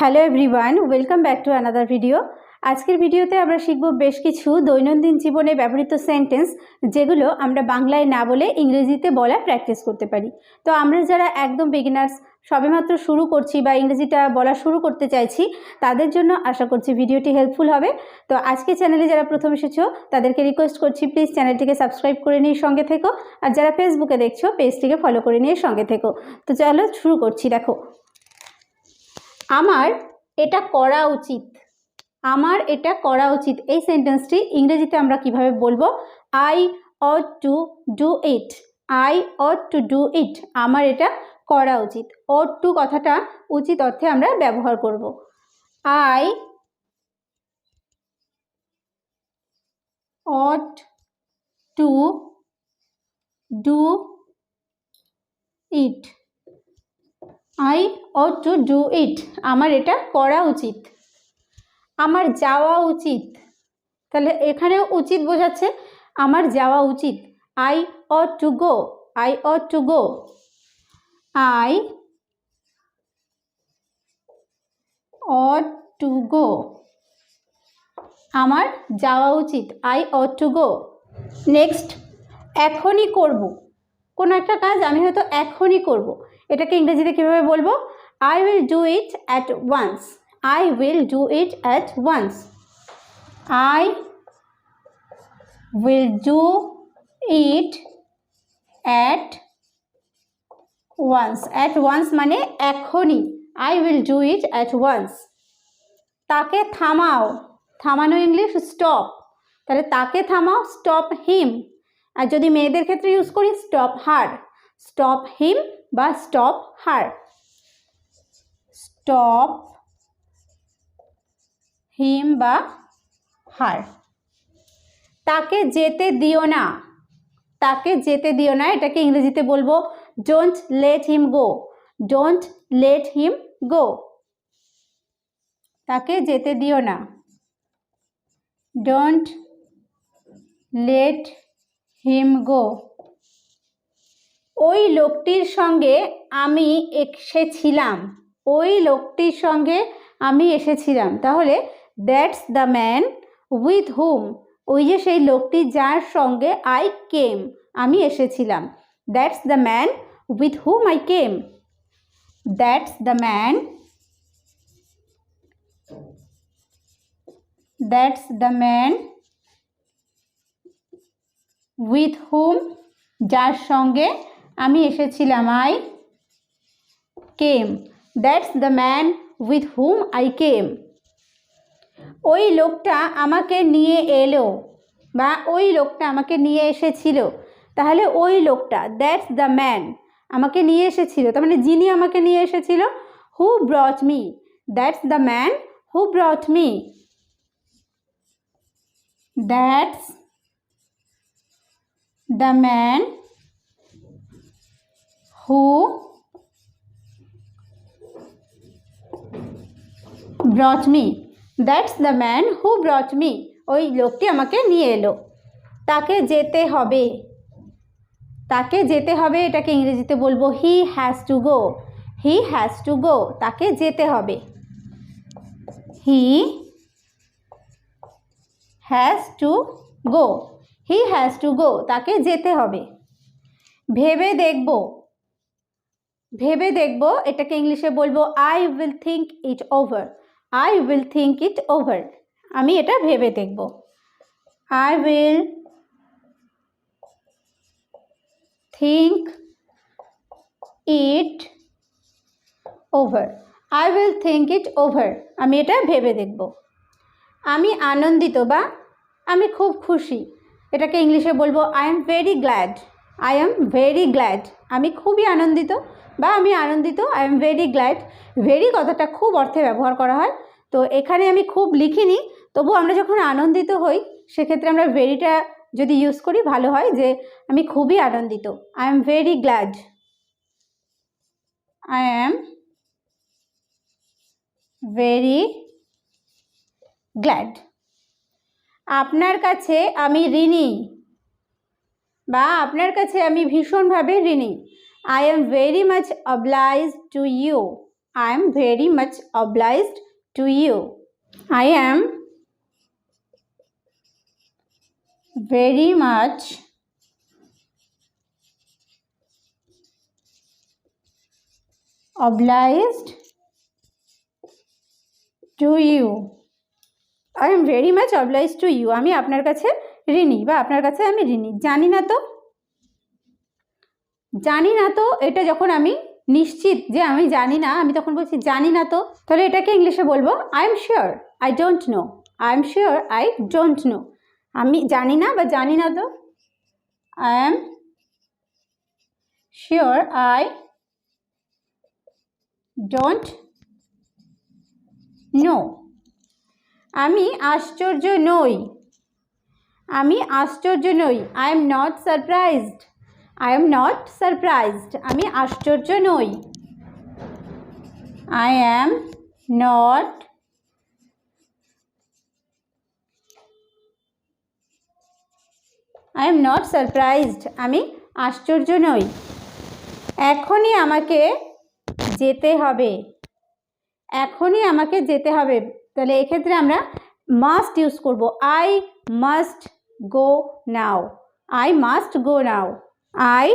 Hello everyone, welcome back to another video. আজকের ভিডিওতে আমরা শিখব বেশ কিছু দৈনন্দিন জীবনে ব্যবহৃত সেন্টেন্স, যেগুলো আমরা বাংলায় না বলে ইংরেজিতে বলা প্র্যাকটিস করতে পারি। তো আমরা যারা একদম বিগিনার্স সবেমাত্র শুরু করছি বা ইংরেজিটা বলা শুরু করতে চাইছি, তাদের জন্য আশা করছি ভিডিওটি হেল্পফুল হবে। তো আজকে চ্যানেলে যারা প্রথম এসেছ, তাদেরকে রিকোয়েস্ট করছি প্লিজ চ্যানেলটিকে সাবস্ক্রাইব করে নিয়ে সঙ্গে থেকো। আর যারা ফেসবুকে দেখছ পেজটিকে ফলো করে নিয়ে সঙ্গে থেকো। তো চলো শুরু করছি, দেখো। আমার এটা করা উচিত। আমার এটা করা উচিত। এই সেন্টেন্সটি ইংরেজিতে আমরা কীভাবে বলব? I ought to do it I ought to do it আমার এটা করা উচিত। অট টু কথাটা উচিত অর্থে আমরা ব্যবহার করব। I ought to do it I ought to do it আমার এটা করা উচিত। আমার যাওয়া উচিত। তাহলে এখানেও উচিত বোঝাচ্ছে, আমার যাওয়া উচিত। I ought to go I ought to go I ought to go আমার যাওয়া উচিত। I ought to go next এখনই করব। কোনো একটা কাজ আমি হয়তো এখনই করব। এটাকে ইংরেজিতে কীভাবে বলব? I will do it at once I will do it at once I will do it at once at once মানে এখনই। I will do it at once তাকে থামাও। থামানো ইংলিশ স্টপ তাহলে তাকে থামাও স্টপ হিম আর যদি মেয়েদের ক্ষেত্রে ইউজ করি স্টপ হার স্টপ হিম বা স্টপ হার স্টপ হিম বা হার তাকে যেতে দিও না। তাকে যেতে দিও না, এটাকে ইংরেজিতে বলব don't let him go don't let him go তাকে যেতে দিও না। ডোন্ট লেট হিম গো ওই লোকটির সঙ্গে আমি এসেছিলাম। ওই লোকটির সঙ্গে আমি এসেছিলাম। তাহলে that's the man with whom. ওই যে সেই লোকটি যার সঙ্গে আই কেম, আমি এসেছিলাম। That's the man with whom I came. That's the man that's the man with whom, যার সঙ্গে আমি এসেছিলাম I came that's the man with whom I came ওই লোকটা আমাকে নিয়ে এলো, বা ওই লোকটা আমাকে নিয়ে এসেছিল। তাহলে ওই লোকটা দ্যাটস দ্য ম্যান আমাকে নিয়ে এসেছিল। তার মানে যিনি আমাকে নিয়ে এসেছিল who brought me that's the man who brought me that's the man who brought me. That's the man who brought me. ওই লোকটি আমাকে নিয়ে এলো। তাকে যেতে হবে। তাকে যেতে হবে, এটাকে ইংরেজিতে বলব he has to go he has to go তাকে যেতে হবে। He has to go he has to go তাকে যেতে হবে। ভেবে দেখব। ভেবে দেখব, এটাকে ইংলিশে বলব I will think it over I will think it over আমি এটা ভেবে দেখব। I will think it over I will think it over আমি এটা ভেবে দেখব। আমি আনন্দিত বা আমি খুব খুশি। এটাকে ইংলিশে বলব I am very glad I am very glad আমি খুবই আনন্দিত বা আমি আনন্দিত I am very glad very কথাটা খুব অর্থে ব্যবহার করা হয়। তো এখানে আমি খুব লিখিনি তবু আমরা যখন আনন্দিত হই, সেক্ষেত্রে আমরা ভেরিটা যদি ইউজ করি, ভালো হয় যে আমি খুবই আনন্দিত। I am very glad I am very glad আপনার কাছে আমি ঋণী, বা আপনার কাছে আমি ভীষণভাবে ঋণী। I am very much oblige to you I am very much obliged to you I am very much obliged to you. I am very much oblige to you আমি আপনার কাছে ঋণী বা আপনার কাছে আমি ঋণী। জানি না তো? জানি না তো, এটা যখন আমি নিশ্চিত যে আমি জানি না, আমি তখন বলছি জানি না তো, তাহলে এটাকে ইংলিশে বলব I am sure I don't know I am sure I don't know আমি জানি না বা জানি না তো? I am sure I don't know আমি আশ্চর্য নই, আমি আশ্চর্য নই I am not surprised I am not surprised আমি আশ্চর্য নই। I am not I am not surprised আমি আশ্চর্য নই। এখনই আমাকে যেতে হবে। এখনই আমাকে যেতে হবে। তাহলে এক্ষেত্রে আমরা মাস্ট ইউজ করব। I must go now I must go now I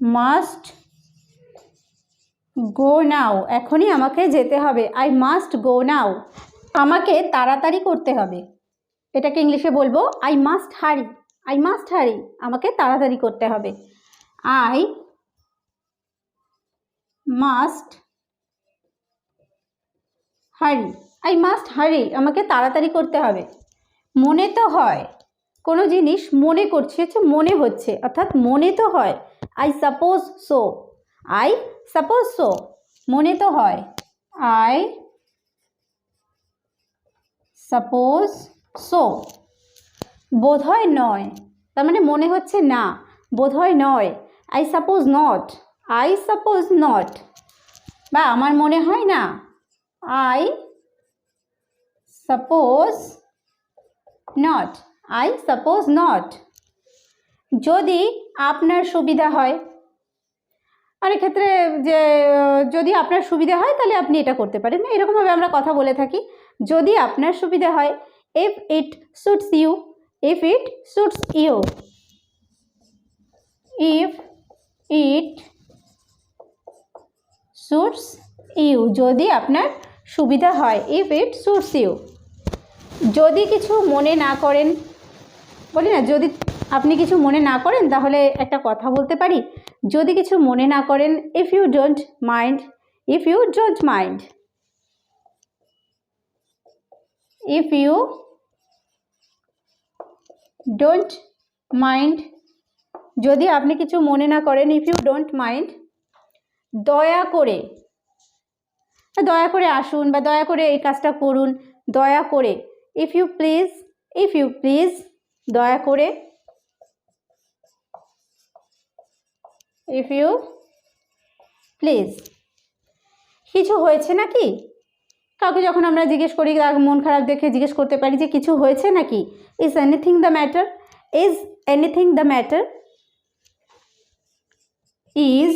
must go now এখনই আমাকে যেতে হবে। আই মাস্ট গো নাও আমাকে তাড়াতাড়ি করতে হবে। এটাকে ইংলিশে বলব I must hurry I must hurry আমাকে তাড়াতাড়ি করতে হবে। I must hurry I must hurry আমাকে তাড়াতাড়ি করতে হবে। মনে তো হয় কোনো জিনিস মনে করছি হচ্ছে মনে হচ্ছে, অর্থাৎ মনে তো হয়। I suppose so I suppose so মনে তো হয়। আই সাপোজ সো বোধ হয় নয়। তার মানে মনে হচ্ছে না। বোধ হয় নয়। I suppose not I suppose not বা আমার মনে হয় না। I suppose not I suppose not যদি আপনার সুবিধা হয়। অনেক ক্ষেত্রে যে, যদি আপনার সুবিধা হয়, তাহলে আপনি এটা করতে পারেন। এরকমভাবে আমরা কথা বলে থাকি। যদি আপনার সুবিধা হয় if it suits you if it suits you if it suits you যদি আপনার সুবিধা হয় ইফ ইট সুটস ইউ যদি কিছু মনে না করেন বলি না, যদি আপনি কিছু মনে না করেন তাহলে একটা কথা বলতে পারি। যদি কিছু মনে না করেন if you don't mind if you don't mind if you don't mind যদি আপনি কিছু মনে না করেন ইফ ইউ ডোন্ট মাইন্ড দয়া করে দয়া করে আসুন বা দয়া করে এই কাজটা করুন, দয়া করে if you please if you please দয়া করে ইফ ইউ প্লিজ কিছু হয়েছে নাকি? কাউকে যখন আমরা জিজ্ঞেস করি তার মন খারাপ দেখে জিজ্ঞেস করতে পারি যে কিছু হয়েছে নাকি? Is anything the matter is anything the matter is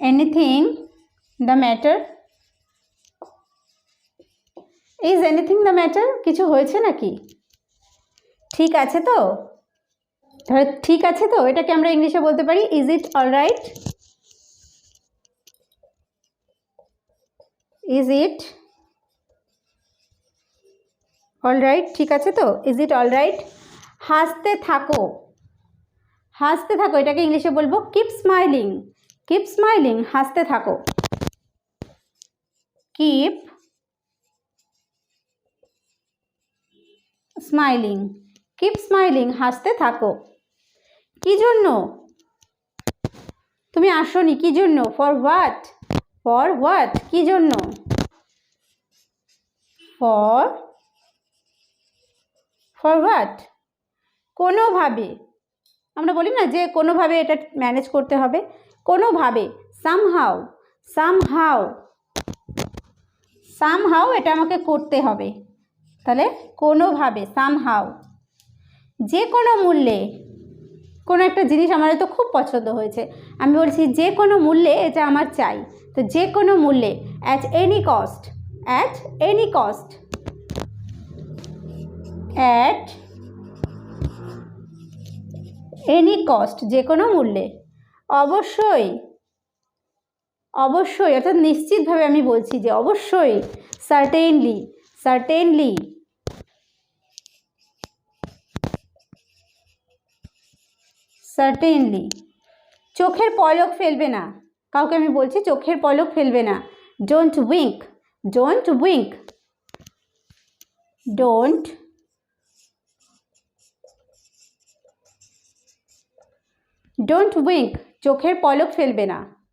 anything the matter is anything the matter কিছু হয়েছে নাকি? ঠিক আছে তো? তাহলে ঠিক আছে তো? এটাকে আমরা ইংলিশে বলতে পারি is it all right is it all right ঠিক আছে তো? ইজ ইট অল রাইট হাসতে থাকো। হাসতে থাকো, এটাকে ইংলিশে বলব কিপ স্মাইলিং কিপ স্মাইলিং হাসতে থাকো। Keep smiling. কিপ স্মাইলিং, হাসতে থাকো। কি জন্য? তুমি আসনি, কি জন্য? ফর হোয়াট ফর হোয়াট কি জন্য? ফর ফর হোয়াট কোনোভাবে। আমরা বলি না যে কোনোভাবে এটা ম্যানেজ করতে হবে। কোনোভাবে। সামহাও সামহাও সামহাও এটা আমাকে করতে হবে। তাহলে কোনোভাবে সামহাও যে কোনো মূল্যে, কোনো একটা জিনিস আমার তো খুব পছন্দ হয়েছে। আমি বলছি যে কোনো মূল্যে এটা আমার চাই। তো যে কোনো মূল্যে at any cost at any cost at any cost যে কোনো মূল্যে, অবশ্যই অবশ্যই, অর্থাৎ নিশ্চিতভাবে আমি বলছি যে অবশ্যই সার্টেনলি সার্টেনলি সার্টেনলি চোখের পলক ফেলবে না। কাউকে আমি বলছি চোখের পলক ফেলবে না। Don't wink don't wink don't don't wink চোখের পলক ফেলবে না।